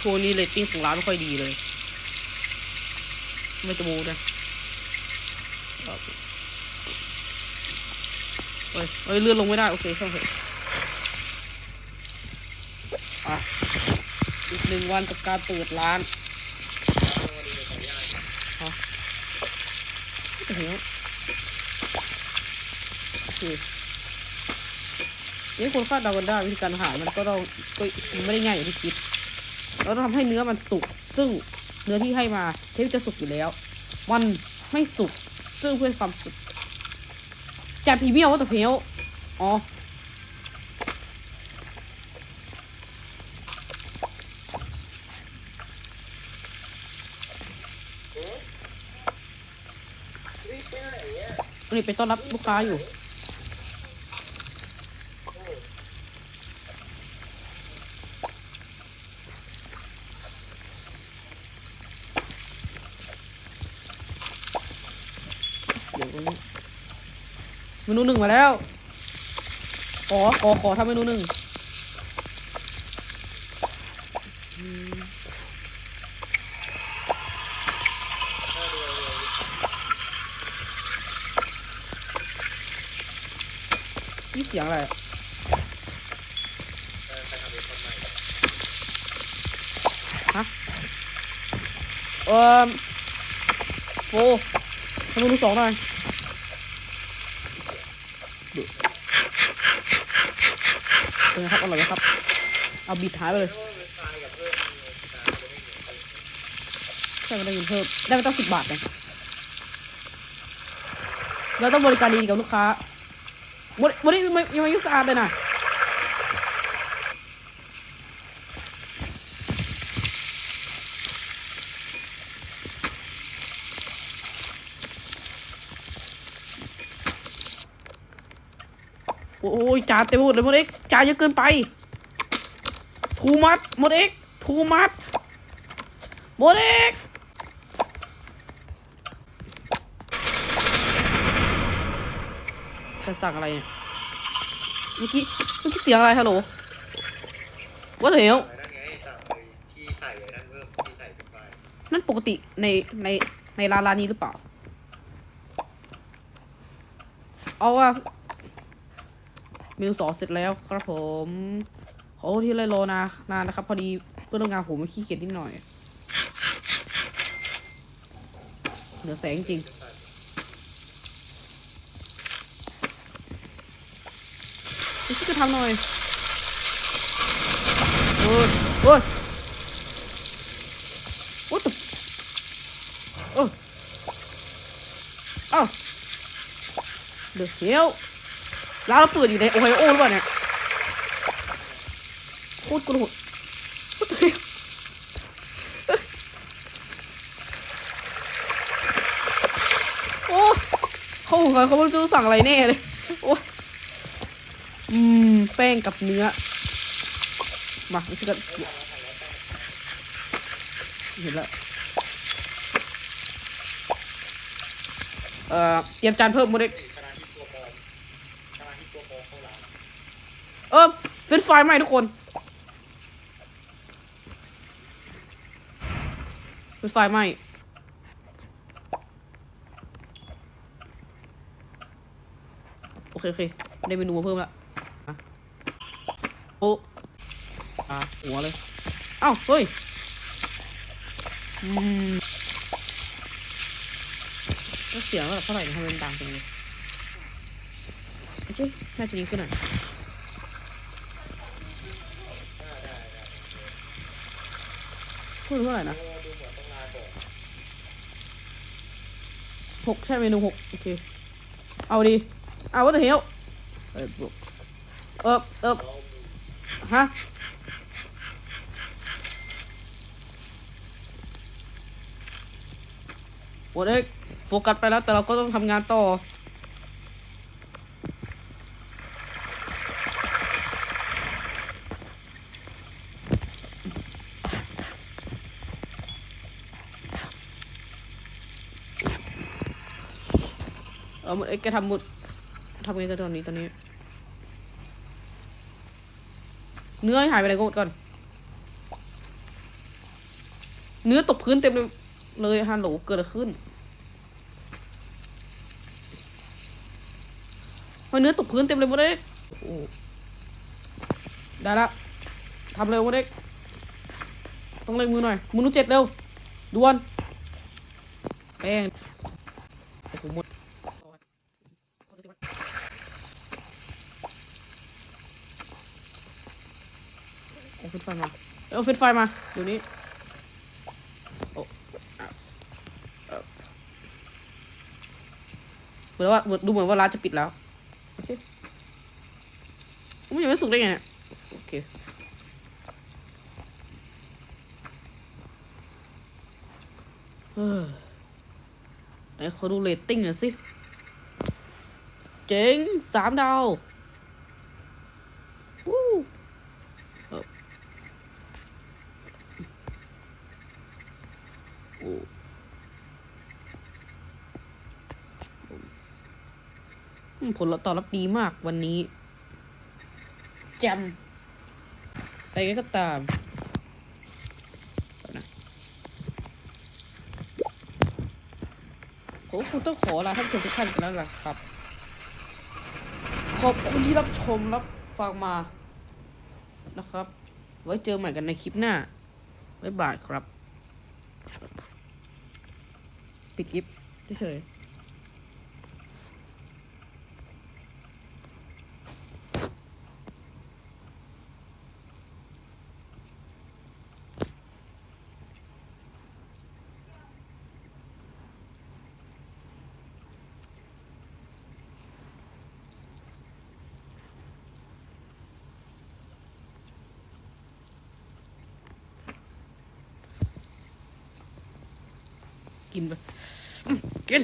ช่วงนี้เรตติ้งของร้านไม่ค่อยดีเลย ไม่จะมูนะเฮ้ยเฮ้ยเลื่อนลงไม่ได้ โอเคช่างเถอะอีกหนึ่งวันกับการเปิดร้านฮะโอ้โห นี่คนคาดเดากันได้วิธีการหามันก็ต้องก็ไม่ได้ง่ายอย่างที่คิด เราต้องทำให้เนื้อมันสุก ซึ่งเนื้อที่ให้มาเทปจะสุกอยู่แล้ว มันไม่สุก ซึ่งเพื่อความสุกจากพรีเมียมว่าแต่เพลอ๋อนนี้ไปต้อนรับลูกค้าอยู่ เสียงเมนูหนึ่งมาแล้ว ขอ ขอ ขอทำเมนูหนึ่งนี่เสียงอะไรฮะเอ่อโฟ ทำเมนูสองหน่อยเป็นไงครับอร่อยไหมครับ เอาบีทหายไปเลยใช่ไม่ได้เงินเพิ่ม ได้ไม่ต้องสิบบาทเลยเราต้องบริการดีกับลูกค้าบริบริยังไม่ยังไม่ยุ่งสะอาดเลยนะ โอ้ยจ่าเต็มหมดเลยหมดเอ็กจ่าเยอะเกินไปทูมัดหมดเอ็กทูมัดหมดเอ็กใครสั่งอะไรเนี่ยเมื่อกี้เมื่อกี้เสียงอะไรฮัลโหลว่าเหวไอ้นั่นไงสั่งไปที่ใส่ไอ้นั่นเพิ่มที่ใส่เป็นไฟนั่นปกติในในในร้านร้านนี้หรือเปล่าเอาว่า มนูสองเสร็จแล้วครับผมขอโทษที่เลยรอนานานนะครับ พอดีเพื่อนร่วมงานผมขี้เกียจนิดหน่อยเหนือแสงจริงช่วยกันทำหน่อยโอ้ยโอ้ยโอ้ยตบโอ้ยเอ้าเดือดเหี้ยว ร้านเราเปิดอยู่ในโอไฮโอหรือเปล่าเนี่ยโคตรกระโดดโคตรเหี้ยโอ้เขาของเขาเขาไม่รู้จะสั่งอะไรแน่เลยโอ้อืมแป้งกับเนื้อมาไม่ใช่กันเห็นแล้วเอ่อเตรียมจานเพิ่มมาดที่ตัวปลอมขนาดที่ตัวปลอมเข้าร้าน เออเฟรนช์ฟรายใหม่ทุกคนเฟรนช์ฟรายใหม่โอเคโอเคได้เมนูมาเพิ่มละอะโอ้อะหัวเลย เอ้า เฮ้ยอืมแล้วเสียงระดับเท่าไหร่เนี่ยทำไมมันดังจังเลยโอเคน่าจะดีขึ้นหน่อย พูดเท่าไหร่นะหกใช่เมนูหกโอเค เอาดีเอาว่าแต่เฮียวเออบุเออเออฮะโอ้เด็กโฟกัสไปแล้วแต่เราก็ต้องทำงานต่อ เออหมดเอ้ยแกทำหมดทำไงกันตอนนี้ตอนนี้ เนื้อหายไปไหนก่อน เนื้อตกพื้นเต็มเลยเลยฮัลโหลเกิดอะไรขึ้นทำไมเนื้อตกพื้นเต็มเลยโมเด็กโอ้โหได้ละทำเร็วโมเด็กต้องเร่งมือหน่อยมือนุเจ็ดเร็วด่วนแป้งโอ้โหหมด เฟรนช์ไฟมาเอาเฟรนช์ไฟมาเดี๋ยวนี้เหมือนว่าดูเหมือนว่าร้านจะปิดแล้วโอเคมันยังไม่สุกได้ไงเนี่ยโอเคเฮ้ยไหนขอดูเรตติ้งหน่อยสิ เจ๋งสามดาวเอ่อโอ้ อืม ผลตอบรับดีมากวันนี้จมแต่ยังไงก็ตามผมคงต้องขอลาท่านผู้ชมทุกท่านกันแล้วล่ะครับ ขอบคุณที่รับชมรับฟังมานะครับ ไว้เจอใหม่กันในคลิปหน้า บ๊ายบายครับ ติดกิฟต์เฉย กินไปกิน